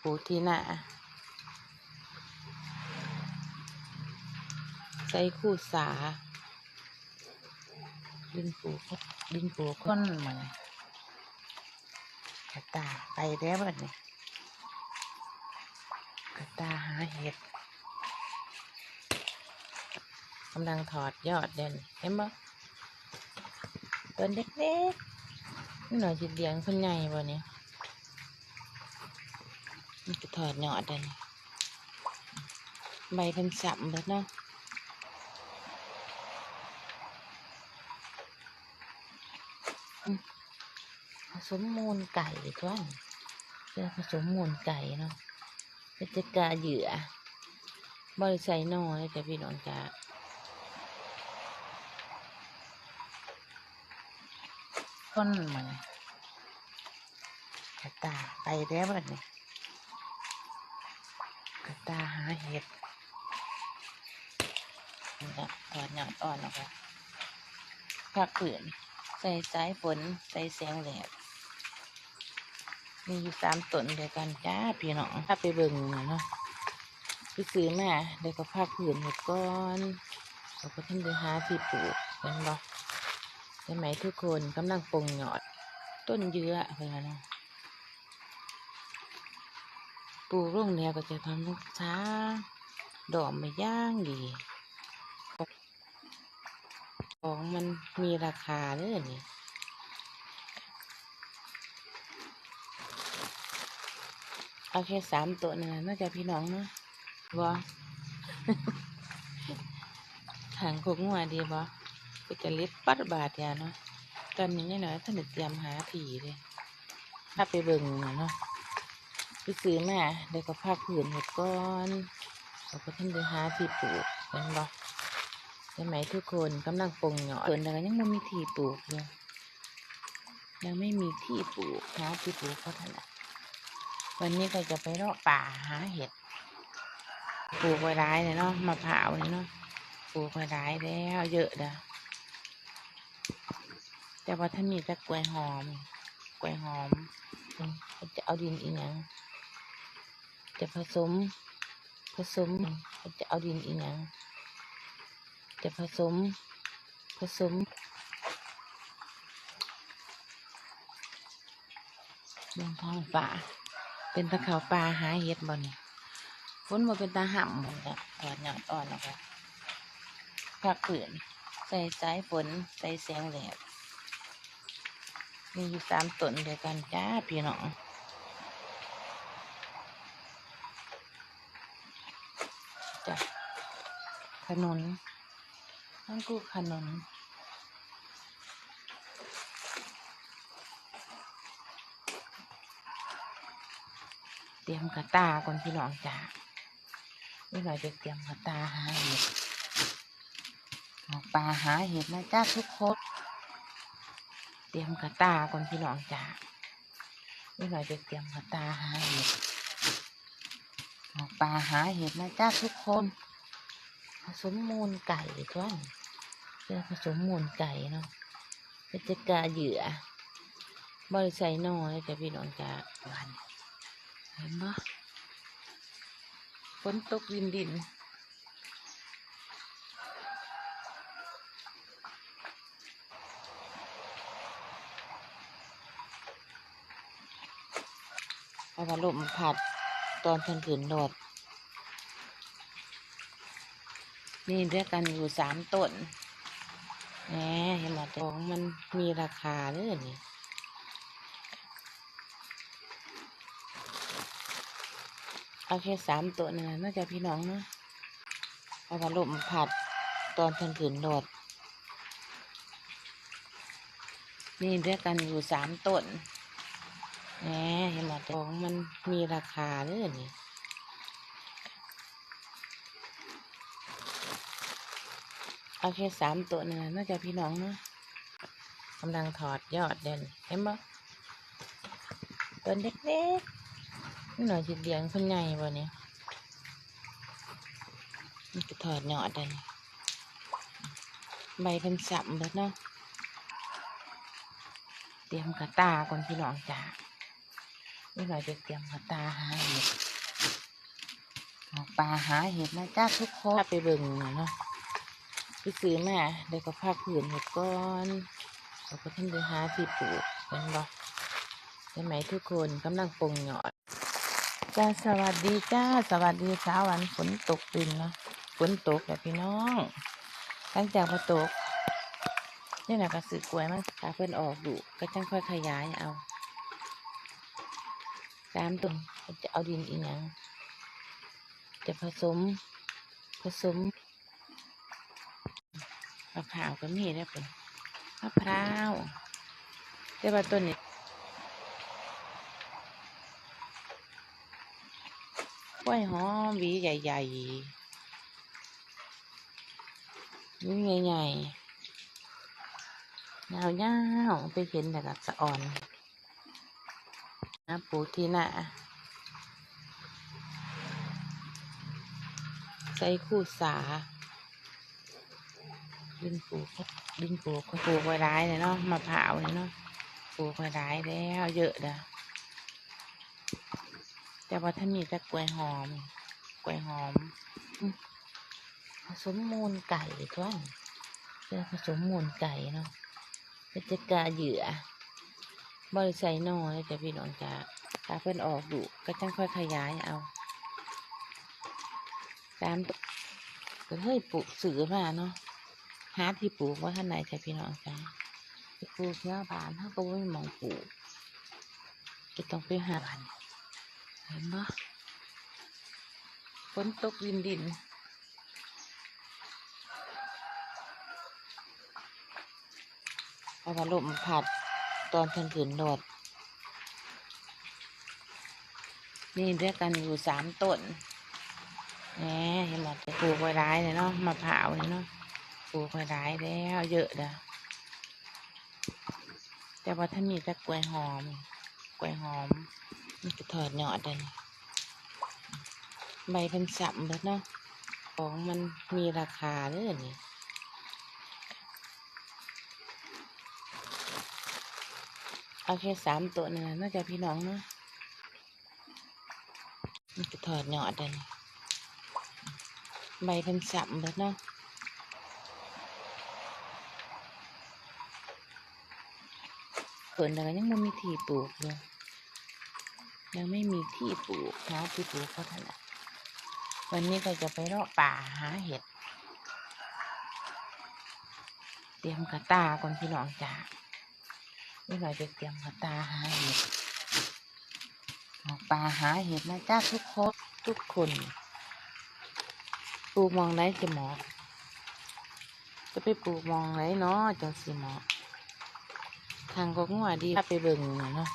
ปูที่หน้าใส่คู่สา ดินปูดดินปูค้นเหมือนกระตาไปแล้วแบบนี้กระตาหาเห็ดกำลังถอดยอดเด่นเห็นบ่ต้นเล็กๆนี่หน่อยจิเลี้ยงคนใหญ่บ่เนี่ย ถอดหยอดเด่นใบเป็นสับเบิดเนาะผสมมูลไก่ก่อนเพื่อผสมมูลไก่เนาะเพื่อจะกาเหยื่อบริใส่น้อยจ้ะพี่น้องจ้าคนเหมือนตาไปแล้วแบบนี้ ตาหาเห็ดนี่ครับถอดหยอดอ่อนออกแล้วผักผืนใส่สายฝน ใส่แสงแดดมีอยู่สามต้นเดียวกันจ้าพี่น้องถ้าไปเบิ่งเนาะไปซื้อมาเดี๋ยวก็พักผืนเห็ดก้อนเราก็ท่านไปหาที่ปลูกเป็นบ่ใช่ไหมทุกคนกำลังปงหยอดต้นเยื้อเพื่อนเนาะป ลูกร่วงแล้วก็จะทำลูกช้า ดอกไม่ย่างดี ของมันมีราคาเด้อนี่เอาแค่สามตัวนี่นะน่าจะพี่น้องเนาะบอหางคุกงัวดีบอก็จะล็ดปัดบาทยาเนาะตอนนี้หน่อยๆท่านเตรียมหาผีเลยถ้าไปเบิ่งเนาะ ไปซื้อมาเดี๋ยวก็พักผืนเห็ดก้อนเราก็ท่านไปหาที่ปลูกเป็นบอใช่ไหมทุกคนกำลังปลงหยอดส่วนแต่ก็ยังไม่มีที่ปลูกอยู่ยังไม่มีที่ปลูกหาที่ปลูกเขาถนัดวันนี้ก็จะไปเลาะป่าหาเห็ดปลูกไว้ร้ายเลยเนาะมะพร้าวเนาะปลูกไว้ร้ายแล้วเยอะเด้อแต่ว่าถ้ามีแต่กล้วยหอมกล้วยหอมจะเอาดินอีหยัง จะผสม ผสมจะเอาดินอีหยังจะผสม ผสมเบืองท้องป่า เป็นตะเขาป่าหาเห็ดบ่นี่ฝนมาเป็นตาห่ำหมดแล้วถอดหยอดอ่อนออกแล้วผักผืนใส่สายฝน ใส่แสงแดดมีอยู่สามต้นเดียวกันจ้าพี่น้องจ้ะ ขนุนนั่นกูขนมเตรียมกระตาก่อนพี่น้องจ้านี่หน่อยจะเตรียมกระตาหาเห็ดออกปลาหาเห็ดนะจ้าทุกคนเตรียมกระตาก่อนพี่น้องจ้านี่หน่อยจะเตรียมกระตาหาเห็ดออกปลาหาเห็ดนะจ้าทุกคน สมมูลไก่ก่อนเพื่อผสมมูลไก่เนาะเพื่อจะกาเหยื่อบริใส่น้อยจะพี่น้องจะวันเห็นปะฝนตกดินดินเพราะว่าลมพัดตอนเพิ่นขืนโดด นี่เรียกกันอยู่สามต้นแหมเห็นไหมของมันมีราคาเลยนี่เอาแค่สามต้นนะน่าจะพี่น้องเนาะเอาว่าลมผัดตอนเพิ่นขืนโดด นี่เรียกกันอยู่สามต้นแหมเห็นไหมของมันมีราคาเลยนี่ เอาแค่สามตัวนี่นะน่าจะพี่น้องเนาะกำลังถอดยอดเด่นเห็นบ่ตัวเล็กๆนี่หน่อยจิเลี้ยงคนใหญ่บ่เนี่ยมันจะถอดยอดเด่นใบเป็นสับเบิดเนาะเตรียมกระตาก่อนพี่น้องจ้านี่เราจะเตรียมหัวตาหาเห็ดปลาหาเห็ดนะจ้าทุกคนไปเบิ่งหน่อยเนาะ ไปซื้อมาเดี๋ยวก็พาผืนเห็ดก้อนเราก็ท่านไปหาที่ปลูกเป็นบ่ใช่ไหมทุกคนกำลังปรุงหยอดจ้าสวัสดีจ้าสวัสดีเช้าวันฝนตกดินเนาะฝนตกแบบพี่น้องหลังจากพอตกนี่แหละก็สือกล้วยมันตาเพิ่นออกดูก็จังค่อยขยายเอา ตามตรงจะเอาดินอีกอย่างจะผสมผสม มะพร้าวก็มีแล้วเป็นมะพร้าวแต่ว่าต้นนี้กล้วยหอมหวีใหญ่ๆหวีใหญ่ๆยาวๆไปเห็นแต่กับสะอ่อนนะปูที่หน้าใส่คู่สา ดินปลูกดินปลูกปลูกไว้ร้ายเลยเนาะมะพร้าวเนี่ยเนาะปลูกไว้ร้ายแล้วเยอะเด้อแต่ว่าถ้ามีแต่กล้วยหอม กล้วยหอมผสมมูลไก่ทุกนเพื่อผสมมูลไก่เนาะเป็นจะกาเหยื่อบริใส่น้อยแต่พี่น้องจะถ้าเพิ่อนออกดุก็จังค่อยขยายเอาตามก็เฮ้ยปลูกสือมาเนาะ หาที่ปลูกว่าท่านไหนใช่พี่น้องจ้าปปลูกเนื้อบานถ้าก็ไม่มองปลูกจะต้องไปหาบ้านเห็นปะฝนตกดินดินเอาพัดลมผัดตอนเพิ่นขืนโดด นี่ด้วยกันอยู่สามต้นแหมเห็นหมดปลูกไว้ร้ายเลยเนาะมะพร้าวเนี่ยเนาะ ลูกไว้ร้ายแล้วเยอะเด้อแต่ว่าถ้ามีแต่กล้วยหอม กล้วยหอมมันจะถอดยอดเลยใบเป็นสับเลยเนาะของมันมีราคาเลยนี่เอาแค่สามตัวนี่นะน่าจะพี่น้องเนาะมันจะถอดยอดเลยใบเป็นสับเบิดเนาะ เปิดแต่ก็ยังไม่มีที่ปลูกเลยยังไม่มีที่ปลูกหาที่ปลูกเขาถนัดวันนี้ก็จะไปเลาะป่าหาเห็ด เตรียมกระตาก่อนพี่น้องจ้านี่เราจะเตรียมกระตาหาเห็ดออกป่าหาเห็ดนะจ้าทุกคนทุกคนปลูกมองไหนจะหมาะจะไปปลูกมองไหนเนาะจังสิเหมาะ ทางก็งัวดีถ้าไปเบิ่งหน่อยเนาะ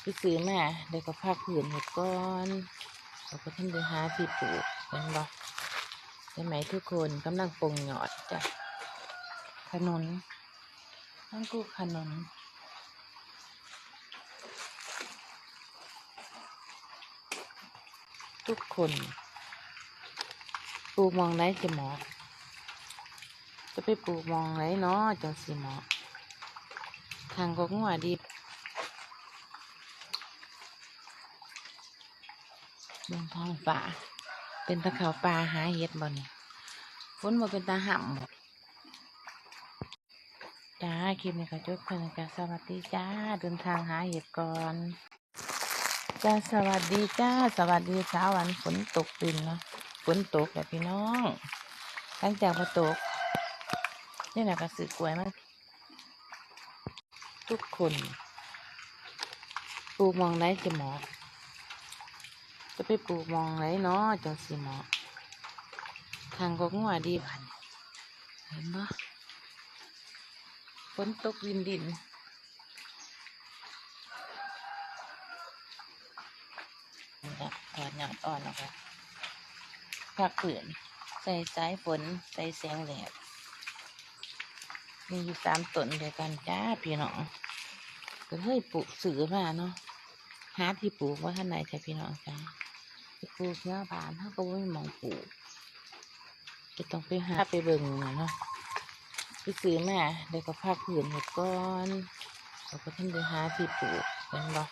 ไปซื้อมาเดี๋ยวก็พาผืนเห็ดก้อนเราก็ท่านไปหาที่ปลูกเป็นบ่ใช่ไหมทุกคนกำลังปงหยอดจ้ะขนุนต้องกูขนุนทุกคนปลูกมองไหนจะหมาะจะไปปลูกมองไหนเนาะจังสิเหมาะ ทางก็งัวดีเบืองท้องป่าเป็นตะเขาปลาหาเห็ดบ่นี่ฝนบ่เป็นตาห่ำบ่จ้าคลิปนี้ก็จบเพียงจ้าสวัสดีจ้าเดินทางหาเห็ดก่อนจ้าสวัสดีจ้าสวัสดีเช้าวันฝนตกดินเนาะฝนตกแบบพี่น้องหลังจากพอตกนี่แหละก็สือกล้วยมัน ทุกคนปลูกมองไหนจะหมาะจะไปปลูกมองไหนเนาะจังสิเหมาะทางก็งัวดีพันเห็นปะฝนตกดินดินถอดหยอดอ่อนออกแล้วผักผืนใส่สายฝน ใส่แสงแดด มีอยู่สามต้นเดียวกันจ้าพี่น้องก็เฮ้ยปลูกสือมาเนาะหาที่ปลูกว่าท่านไหนใช่พี่น้องจ้าปลูกเนื้อบานถ้าก็ไม่มองปลูกจะต้องไปหาไปเบิ่งหน่อยเนาะไปซื้อมาเดี๋ยวก็พักผืนเห็ดก้อนเราก็ท่านไปหาที่ปลูกเป็นบ่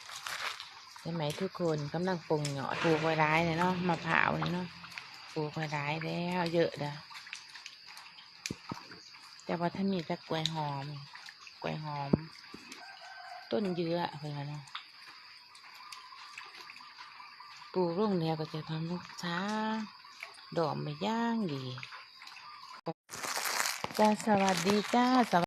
ใช่ไหมทุกคนกำลังปรุงเหงาะปลูกไว้ร้ายเลยเนาะมะพร้าวเนี่ยเนาะปลูกไว้ร้ายแล้วเยอะนะ แต่ว่าถ้ามีแต่กล้วยหอม กล้วยหอม ต้นเยื้อเพื่อนเนาะปลูกร่วงแล้วก็จะทำลูกช้า ดอกไม่ย่างดีจ้าสวัสดีจ้าสวัส